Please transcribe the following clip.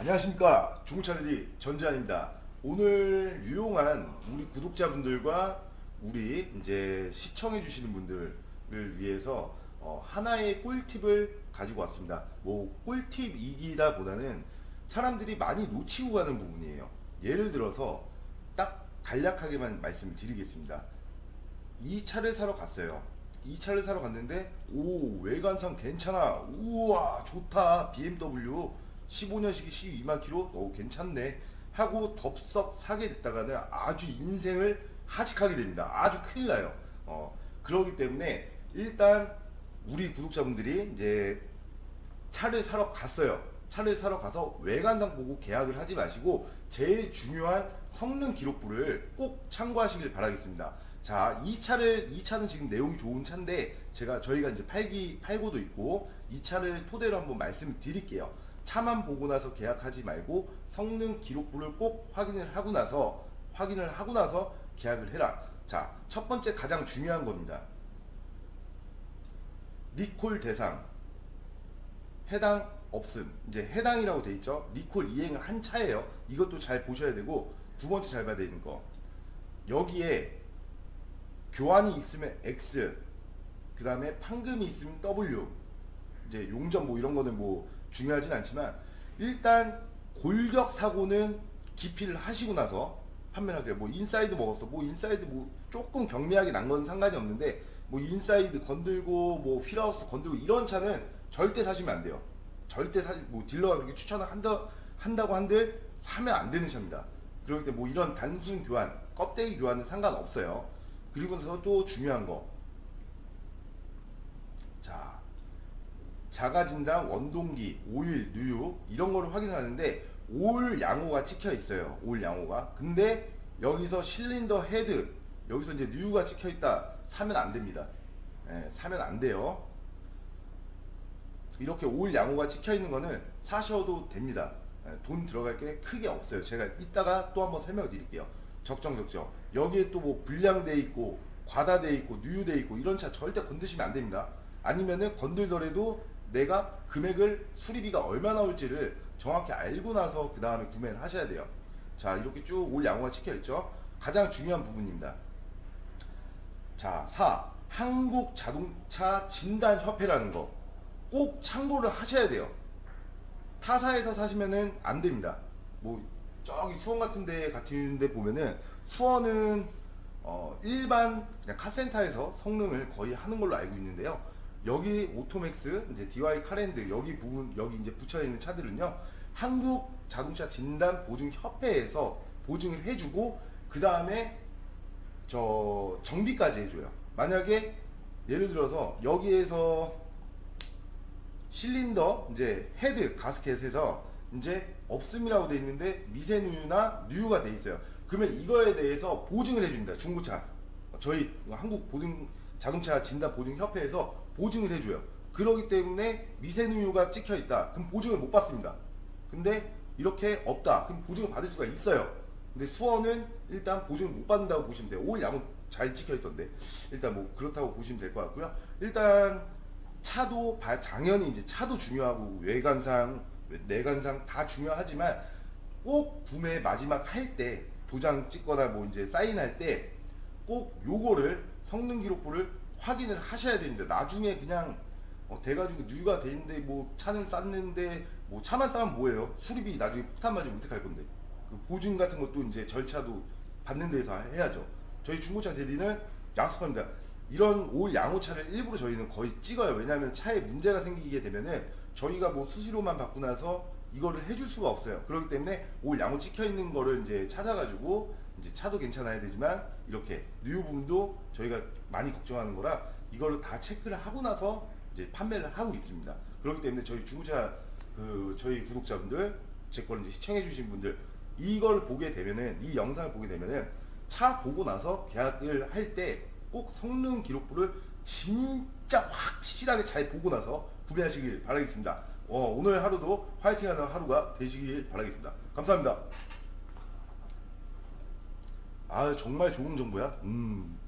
안녕하십니까 중고차레디 전지환입니다. 오늘 유용한 우리 구독자분들과 우리 이제 시청해 주시는 분들을 위해서 어, 하나의 꿀팁을 가지고 왔습니다. 뭐 꿀팁이기다 보다는 사람들이 많이 놓치고 가는 부분이에요. 예를 들어서 딱 간략하게만 말씀을 드리겠습니다. 이 차를 사러 갔어요. 이 차를 사러 갔는데 오 외관상 괜찮아. 우와 좋다. BMW 15년식이 12만 킬로. 오 괜찮네. 하고 덥석 사게 됐다가는 아주 인생을 하직하게 됩니다. 아주 큰일 나요. 어 그러기 때문에 일단 우리 구독자분들이 이제 차를 사러 갔어요. 차를 사러 가서 외관상 보고 계약을 하지 마시고 제일 중요한 성능 기록부를 꼭 참고하시길 바라겠습니다. 자, 이 차를 이 차는 지금 내용이 좋은 차인데 제가 저희가 이제 팔기 팔고도 있고 이 차를 토대로 한번 말씀을 드릴게요. 차만 보고 나서 계약하지 말고 성능 기록부를 꼭 확인을 하고 나서 확인을 하고 나서 계약을 해라. 자, 첫 번째 가장 중요한 겁니다. 리콜 대상. 해당 없음. 이제 해당이라고 돼 있죠? 리콜 이행을 한 차예요. 이것도 잘 보셔야 되고 두 번째 잘 봐야 되는 거. 여기에 교환이 있으면 X 그 다음에 판금이 있으면 W. 이제 용접 뭐 이런 거는 뭐 중요하진 않지만 일단 골격 사고는 기피를 하시고 나서 판매를 하세요. 뭐 인사이드 먹었어. 뭐 인사이드 뭐 조금 경미하게 난 건 상관이 없는데 뭐 인사이드 건들고 뭐 휠하우스 건들고 이런 차는 절대 사시면 안 돼요. 절대 사지 뭐 딜러가 그렇게 추천을 한다 한다고 한들 사면 안 되는 차입니다. 그렇기 때문에 뭐 이런 단순 교환, 껍데기 교환은 상관없어요. 그리고 나서 또 중요한 거. 자, 자가진단, 원동기, 오일, 누유 이런 거를 확인을 하는데 올 양호가 찍혀 있어요. 올 양호가. 근데 여기서 실린더 헤드 여기서 이제 뉴가 찍혀 있다. 사면 안 됩니다. 예, 사면 안 돼요. 이렇게 올 양호가 찍혀 있는 거는 사셔도 됩니다. 예, 돈 들어갈 게 크게 없어요. 제가 이따가 또 한번 설명을 드릴게요. 적정 적정. 여기에 또 뭐 불량돼 있고 과다돼 있고 누유돼 있고 이런 차 절대 건드시면 안 됩니다. 아니면은 건들더라도 내가 금액을 수리비가 얼마 나올지를 정확히 알고 나서 그 다음에 구매를 하셔야 돼요. 자 이렇게 쭉 올 양호가 찍혀 있죠. 가장 중요한 부분입니다. 자, 4. 한국 자동차 진단 협회라는 거 꼭 참고를 하셔야 돼요. 타사에서 사시면은 안 됩니다. 뭐 저기 수원 같은 데 같은 데 보면은 수원은 어 일반 그냥 카센터에서 성능을 거의 하는 걸로 알고 있는데요. 여기 오토맥스 이제 DY 카랜드 여기 부분 여기 이제 붙여 있는 차들은요. 한국 자동차 진단 보증 협회에서 보증을 해주고 그 다음에 저 정비까지 해줘요. 만약에 예를 들어서 여기에서 실린더 이제 헤드 가스켓에서 이제 없음이라고 돼 있는데 미세누유나 누유가 돼 있어요. 그러면 이거에 대해서 보증을 해줍니다. 중고차 저희 한국 보증 자동차 진단 보증 협회에서 보증을 해줘요. 그러기 때문에 미세누유가 찍혀 있다. 그럼 보증을 못 받습니다. 근데 이렇게 없다. 그럼 보증을 받을 수가 있어요. 근데 수원은 일단 보증을 못 받는다고 보시면 돼요. 올 양은 잘 찍혀 있던데 일단 뭐 그렇다고 보시면 될 것 같고요. 일단 차도 바- 당연히 이제 차도 중요하고 외관상 내관상 다 중요하지만 꼭 구매 마지막 할 때 도장 찍거나 뭐 이제 사인할 때 꼭 요거를 성능 기록부를 확인을 하셔야 됩니다. 나중에 그냥 어, 돼가지고 누유가 돼 있는데 뭐 차는 쌌는데 뭐 차만 싸면 뭐예요? 수리비 나중에 폭탄 맞으면 어떡할 건데? 그 보증 같은 것도 이제 절차도 받는 데서 해야죠. 저희 중고차 대리는 약속합니다. 이런 올 양호차를 일부러 저희는 거의 찍어요. 왜냐하면 차에 문제가 생기게 되면은 저희가 뭐 수시로만 받고 나서 이거를 해줄 수가 없어요. 그렇기 때문에 올 양호 찍혀 있는 거를 이제 찾아가지고 이제 차도 괜찮아야 되지만 이렇게 누유 부분도 저희가 많이 걱정하는 거라 이거를 다 체크를 하고 나서 이제 판매를 하고 있습니다. 그렇기 때문에 저희 중고차 그 저희 구독자분들 제 거를 이제 시청해 주신 분들 이걸 보게 되면은 이 영상을 보게 되면은 차 보고 나서 계약을 할 때 꼭 성능 기록부를 진짜 확실하게 잘 보고 나서 구매하시길 바라겠습니다. 어, 오늘 하루도 화이팅하는 하루가 되시길 바라겠습니다. 감사합니다. 아 정말 좋은 정보야. 음.